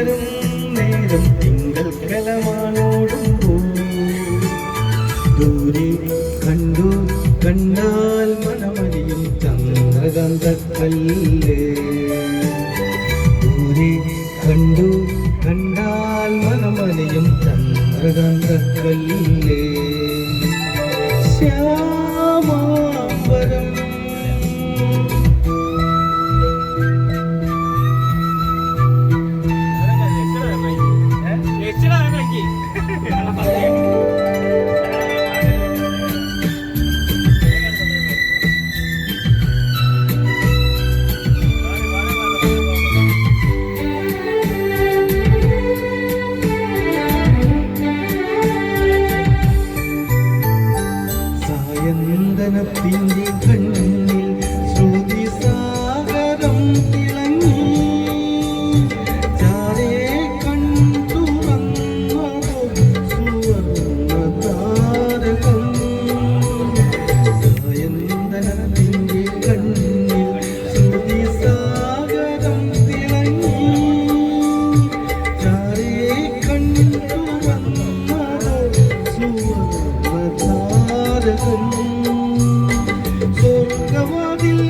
തുടിയുണരും നേരം തിങ്കൾ കലമാനോടും ദൂരെ കണ്ടു കണ്ടാൽ മനമരിയും ചന്ദ്രകാന്തക്കല്ലേ. ദൂരെ കണ്ടു കണ്ടാൽ മനമരിയും ചന്ദ്രകാന്തക്കല്ലേ. ശ്യാമാംബരം സായന്തനത്തിന്റെ കണ്ണിൽ ശ്രുതി സാഗരം തിളങ്ങി. ചാരേ സുവർണ താരകം സാഗരം തിളങ്ങി. താരകം தங்கவாதில்லை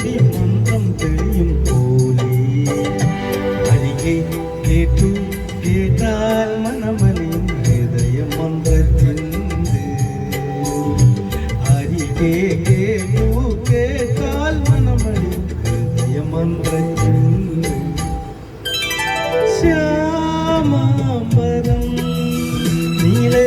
அடி மன்றம் தெரியும் போலே அடியை கேட்டு கேட்டால் மனமனின் ஹிருதயம் ஒன்றத்திந்து அடிகே கேட்டு கேட்டால் மனமனின் ஹிருதயம் ஒன்றத்திந்து சியாமாம்பரம் நீலே